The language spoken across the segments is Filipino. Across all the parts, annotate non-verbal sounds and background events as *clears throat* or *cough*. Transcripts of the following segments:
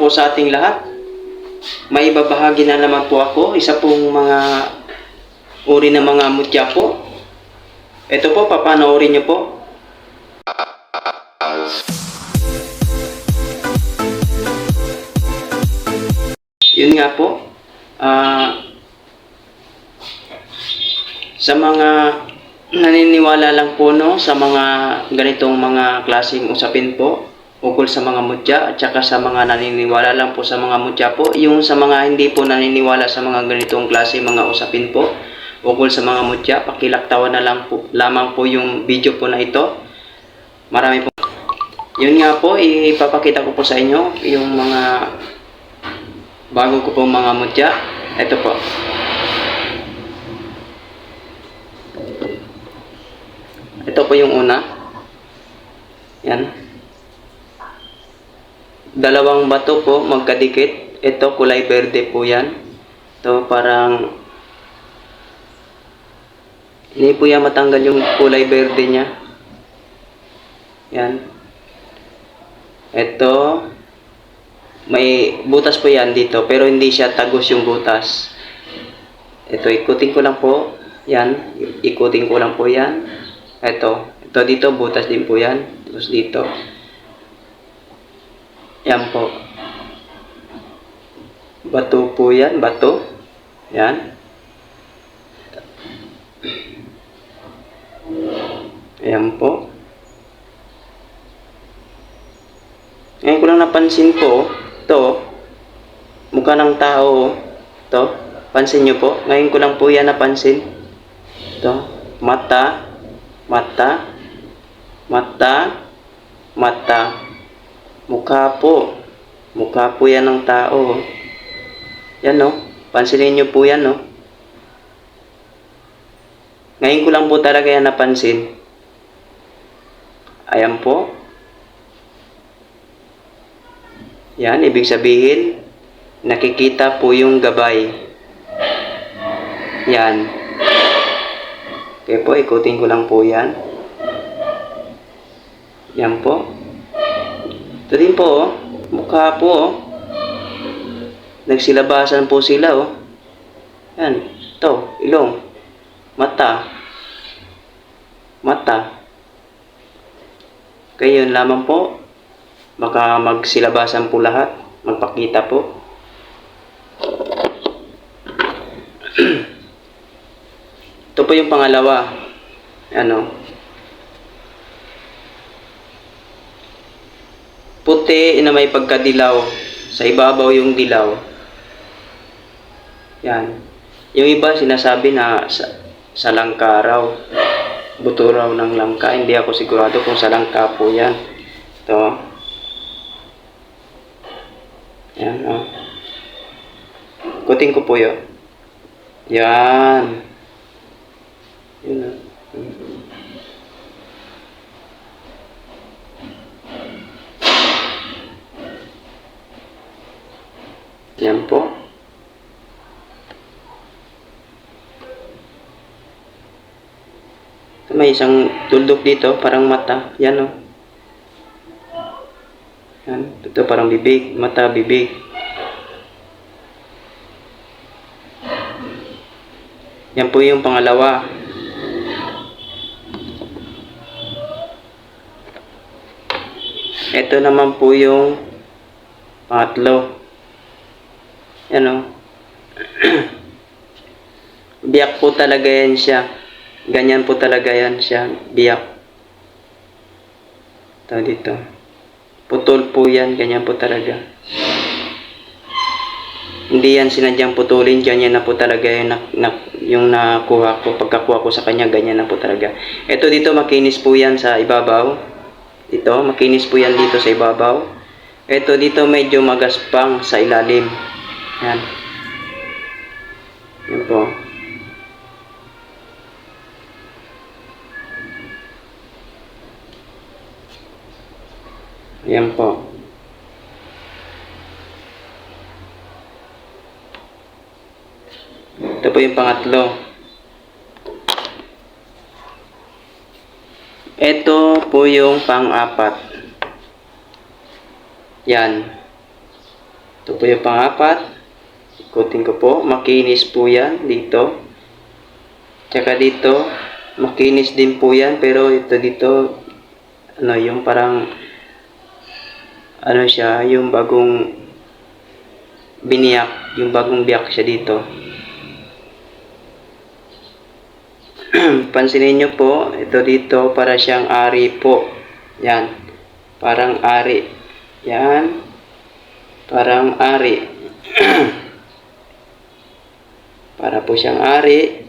po sa ating lahat. May ibabahagi na naman po ako. Isa pong mga uri ng mga mutya po. Ito po, papanoorin niyo po. Yun nga po. Ah... sa mga naniniwala lang po no sa mga ganitong mga klaseng usapin po ukol sa mga mutya at saka sa mga naniniwala lang po sa mga mutya po. Yung sa mga hindi po naniniwala sa mga ganitong klase mga usapin po ukol sa mga mutya pakilaktawan na lang po lamang po yung video po na ito. Marami po. Yun nga po ipapakita ko po sa inyo yung mga bago ko po mga mutya. Ito po. Ito po yung una. Yan. Dalawang bato po magkadikit. Ito kulay berde po yan. Ito parang hindi po yan matanggal yung kulay berde niya. Yan. Ito may butas po yan dito pero hindi siya tagos yung butas. Ito ikutin ko lang po. Yan. Ikutin ko lang po yan. Ito. Ito dito, butas din po yan. Tapos dito. Yan po. Bato po yan. Bato. Yan. Ayan po. Ngayon ko lang napansin po, to, mukha ng tao, to, pansin nyo po. Ngayon ko lang po yan napansin. To, mata, mata, mata, mata, mukha po. Mukha po yan ng tao. Yan no, pansinin nyo po yan no. Ngayon ko lang po talaga yan napansin. Ayan po. Yan, ibig sabihin, nakikita po yung gabay. Yan. Okay po, ikutin ko lang po yan. Yan po. Ito din po, oh. mukha po. Oh. Nagsilabasan po sila. Oh. Yan. Ito, ilong. Mata. Mata. Kaya yun lamang po. Baka magsilabasan po lahat. Magpakita po. *clears throat* Ito po yung pangalawa. Ano? Puti na may pagkadilaw. Sa ibabaw yung dilaw. Yan. Yung iba sinasabi na sa, sa langka raw. Buto raw ng langka. Hindi ako sigurado kung sa langka po yan. Ito. Yan, oh. Kuting ko po yun. Yan. Yun na. Yan po. May isang tuldok dito, parang mata. Yan o. Yan. Ito parang bibig. Mata, bibig. Yan po yung pangalawa. Ito naman po yung pangatlo. Yan o. *clears throat* Biyak po talaga yan siya. Ganyan po talaga yan siya. Biyak. Ito dito. Putol po yan. Ganyan po talaga. Hindi yan sinadyang putulin. Ganyan na po talaga yung, na, na- yung nakuha ko. Pagkakuha ko sa kanya, ganyan na po talaga. Ito dito, makinis po yan sa ibabaw. Ito, makinis po yan dito sa ibabaw. Ito dito, medyo magaspang sa ilalim. Yan. Yan po. Yan po. Ito po yung pangatlo. Ito po yung pang-apat. Yan. Ito po yung pangapat. Ikutin ko po. Makinis po yan dito. Tsaka dito, makinis din po yan. Pero ito dito, ano, yung parang, ano siya, yung bagong biniyak, yung bagong biyak siya dito. *clears throat* Pansinin nyo po, ito dito para siyang ari po. Yan. Parang ari. Yan. Parang ari. *clears throat* para po siyang ari.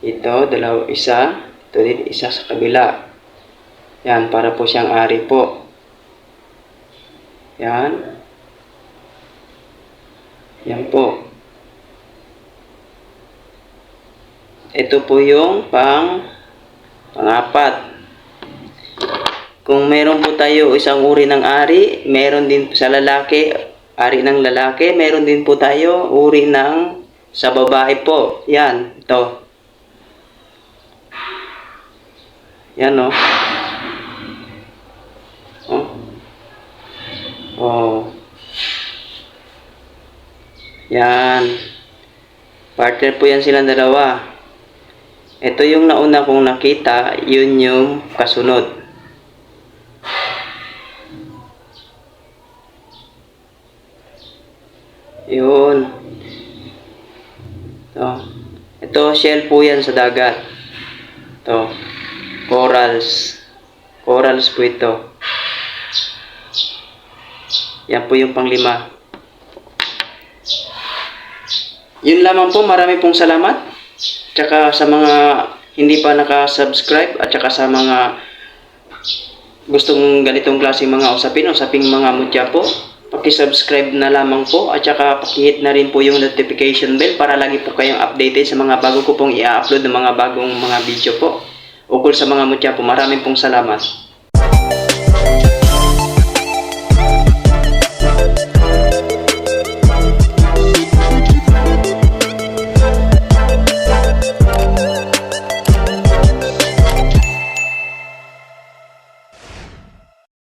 Ito, dalawa, isa. Ito din, isa sa kabila. Yan, para po siyang ari po. Yan. Yan po. Ito po yung pang pangapat. Kung meron po tayo isang uri ng ari, meron din sa lalaki, ari ng lalaki, meron din po tayo uri ng sa babae po. Yan, ito. Yan oh. Oh. Oh. Yan. Partner po yan silang dalawa. Ito yung nauna kong nakita, yun yung kasunod. Yun. Ito. Ito, shell po yan sa dagat. Ito. Corals. Corals po ito. Yan po yung panglima. Yun lamang po, marami pong salamat. Tsaka sa mga hindi pa naka-subscribe at tsaka sa mga gustong ganitong klaseng mga usapin, usaping mga mutya po, paki-subscribe na lamang po at tsaka paki-hit na rin po yung notification bell para lagi po kayong updated sa mga bago ko pong i-upload ng mga bagong mga video po. Ukol sa mga mutya po, maraming pong salamat.